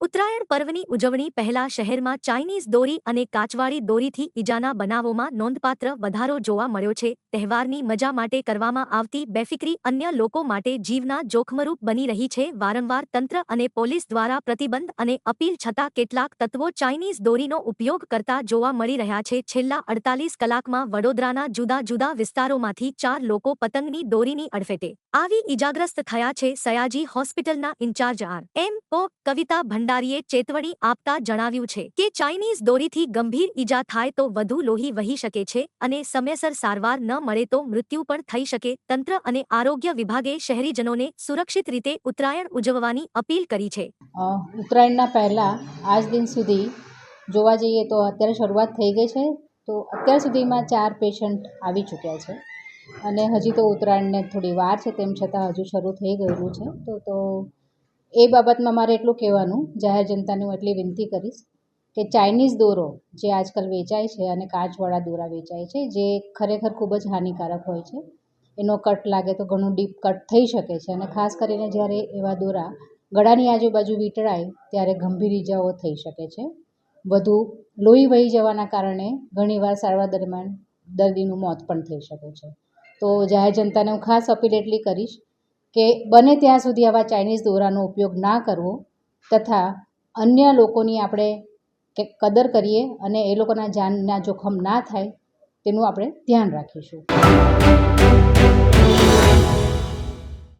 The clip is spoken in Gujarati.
ઉત્તરાયણ પર્વની ઉજવણી પહેલા શહેરમાં ચાઇનીઝ દોરી અને કાચવાળી દોરીથી ઈજાના બનાવોમાં નોંધપાત્ર વધારો જોવા મળ્યો છે. તહેવારની મજા માટે કરવામાં આવતી બેફિકરી અન્ય લોકો માટે જીવના જોખમરૂપ બની રહી છે. વારંવાર તંત્ર અને પોલીસ દ્વારા પ્રતિબંધ અને અપીલ છતાં કેટલાક તત્વો ચાઇનીઝ દોરીનો ઉપયોગ કરતા જોવા મળી રહ્યા છે. છેલ્લા અડતાલીસ કલાકમાં વડોદરાના જુદા જુદા વિસ્તારોમાંથી ચાર લોકો પતંગની દોરીની અડફેટે આવી ઈજાગ્રસ્ત થયા છે. સયાજી હોસ્પિટલના ઇન્ચાર્જ આર. એમ. ઓ કવિતા ભંડારીએ ચેતવણી આપતા જણાવ્યું છે કે ચાઇનીઝ દોરીથી ગંભીર ઈજા થાય તો વધુ લોહી વહી શકે છે અને સમયસર સારવાર ન મળે તો મૃત્યુ પણ થઈ શકે. તંત્ર અને આરોગ્ય વિભાગે શહેરીજનોને સુરક્ષિત રીતે ઉત્તરાયણ ઉજવવાની અપીલ કરી છે. ઉત્તરાયણના પહેલાં આજ દિન સુધી જોવા જઈએ તો અત્યારે શરૂઆત થઈ ગઈ છે. તો અત્યાર સુધીમાં ચાર પેશન્ટ આવી ચૂક્યા છે અને હજી તો ઉત્તરાયણને થોડી વાર છે તેમ છતાં હજુ શરૂ થઈ ગયેલું છે. તો તો એ બાબતમાં મારે એટલું કહેવાનું, જાહેર જનતાને હું એટલી વિનંતી કરીશ કે ચાઇનીઝ દોરો જે આજકાલ વેચાય છે અને કાચવાળા દોરા વેચાય છે, જે ખરેખર ખૂબ જ હાનિકારક હોય છે. એનો કટ લાગે તો ઘણું ડીપ કટ થઈ શકે છે અને ખાસ કરીને જ્યારે એવા દોરા ગળાની આજુબાજુ વીંટળાય ત્યારે ગંભીર ઈજાઓ થઈ શકે છે. વધુ લોહી વહી જવાના કારણે ઘણીવાર સારવાર દરમિયાન દર્દીનું મોત પણ થઈ શકે છે. તો જાહેર જનતાને હું ખાસ અપીલ એટલી કરીશ કે બને ત્યાં સુધી આવા ચાઇનીઝ દોરાનો ઉપયોગ ના કરવો તથા અન્ય લોકોની આપણે કે કદર કરીએ અને એ લોકોના જાનના જોખમ ના થાય, તેનું આપણે ધ્યાન રાખીશું.